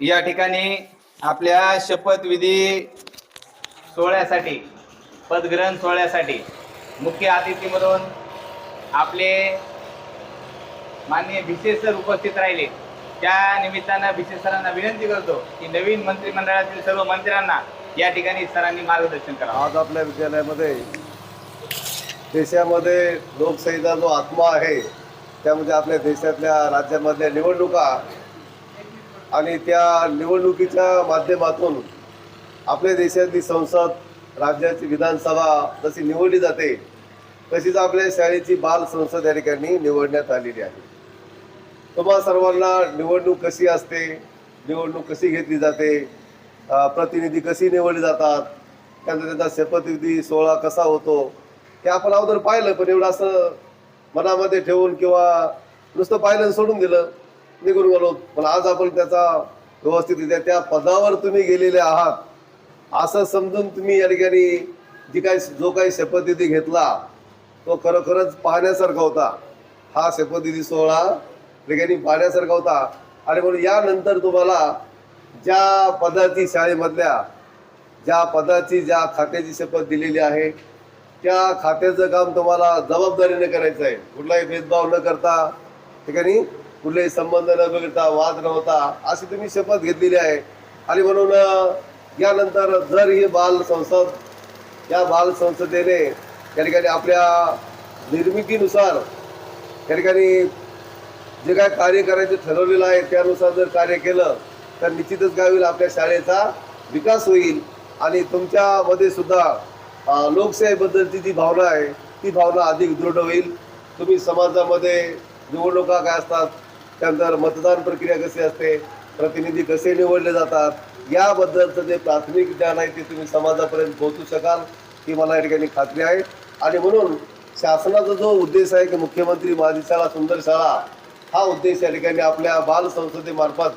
या ठिकाणी आपल्या शपथविधी सोहळ्यासाठी पदग्रहण सोहळ्यासाठी मुख्य अतिथी म्हणून आपले माननीय भिसे सर उपस्थित राहिले. त्या निमित्तानं भिसे सरांना विनंती करतो की नवीन मंत्रिमंडळातील सर्व मंत्र्यांना या ठिकाणी सरांनी मार्गदर्शन करावं आज आपल्या विद्यालयामध्ये देशामध्ये लोकशाहीचा जो आत्मा आहे त्यामध्ये आपल्या देशातल्या राज्यामधल्या निवडणुका आणि त्या निवडणुकीच्या माध्यमातून आपल्या देशातली संसद राज्याची विधानसभा जशी निवडली जाते तशीच आपल्या शाळेची बाल संसद या ठिकाणी निवडण्यात आलेली आहे. तुम्हा सर्वांना निवडणूक कशी असते निवडणूक कशी घेतली जाते प्रतिनिधी कशी निवडली जातात त्यानंतर त्यांचा शपथविधी सोहळा कसा होतो हे आपण अगोदर पाहिलं पण एवढं असं मनामध्ये ठेवून किंवा नुसतं पाहिलं सोडून दिलं निघून गेलो. पण आज आपण त्याचा व्यवस्थितरित्या त्या पदावर तुम्ही गेलेले आहात असं समजून तुम्ही या ठिकाणी जी काही जो काही शपथविधी घेतला तो खरोखरच पाहण्यासारखा होता. हा शपथविधी सोहळा ठिकाणी पाहण्यासारखा होता. आणि म्हणून यानंतर तुम्हाला ज्या पदाची शाळेमधल्या ज्या पदाची ज्या खात्याची शपथ दिलेली आहे त्या खात्याचं काम तुम्हाला जबाबदारीने करायचं आहे. कुठलाही भेदभाव न करता ठिकाणी कुठलेही संबंध न बिघडता वाद न होता अशी तुम्ही शपथ घेतलेली आहे. आणि म्हणून यानंतर जर ही बाल संसद या बाल संसदेने त्या ठिकाणी आपल्या निर्मितीनुसार त्या ठिकाणी जे काय कार्य करायचं ठरवलेलं आहे त्यानुसार जर कार्य केलं तर निश्चितच काय होईल आपल्या शाळेचा विकास होईल. आणि तुमच्यामध्ये सुद्धा लोकशाहीबद्दलची जी भावना आहे ती भावना अधिक दृढ होईल. तुम्ही समाजामध्ये निवडणुका काय असतात त्यानंतर मतदान प्रक्रिया कशी असते प्रतिनिधी कसे निवडले जातात याबद्दलचं जे प्राथमिक ज्ञान आहे ते तुम्ही समाजापर्यंत पोहोचू शकाल ही मला या ठिकाणी खात्री आहे. आणि म्हणून शासनाचा जो उद्देश आहे की मुख्यमंत्री माझी शाळा सुंदर शाळा हा उद्देश या ठिकाणी आपल्या बाल संसदेमार्फत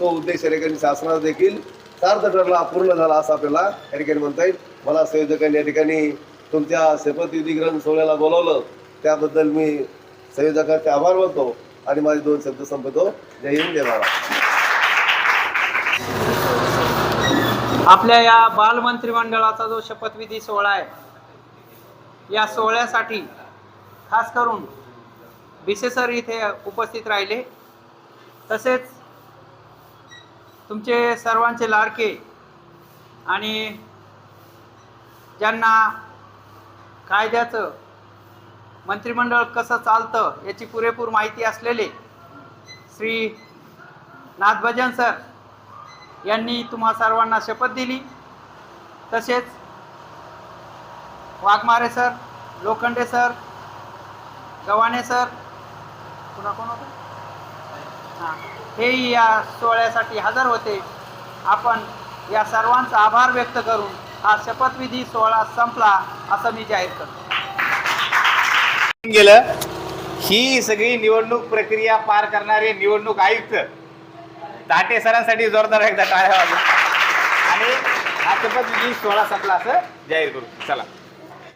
तो उद्देश या ठिकाणी शासनाचा देखील सार्थ ठरला पूर्ण झाला असं आपल्याला या ठिकाणी म्हणता येईल. मला संयोजकांनी या ठिकाणी तुमच्या शपथविधी ग्रहण सोहळ्याला बोलावलं. त्याबद्दल मी संयोजकांचे आभार मानतो आणि माझे दोन शब्द संपतो. जय हिंद जय महाराज आपल्या या बाल मंत्रिमंडळाचा जो शपथविधी सोहळा आहे या सोहळ्यासाठी खास करून बिसेसर इथे उपस्थित राहिले. तसेच तुमचे सर्वांचे लाडके आणि ज्यांना कायद्याचं मंत्रिमंडळ कसं चालतं याची पुरेपूर माहिती असलेले श्री नाथभजन सर यांनी तुम्हा सर्वांना शपथ दिली. तसेच Waghmare sir Lokhande sir Gavhane sir पुन्हा कोण होतं? हां हेही या सोहळ्यासाठी हजर होते. आपण या सर्वांचा आभार व्यक्त करून हा शपथविधी सोहळा संपला असं मी जाहीर करतो. गेलं ही सगळी निवडणूक प्रक्रिया पार करणारे निवडणूक आयुक्त ताटे सरांसाठी जोरदार एकदा टाळ्या वाजवा. आणि हा शपथविधी सोहळा संपला असं जाहीर करू. चला.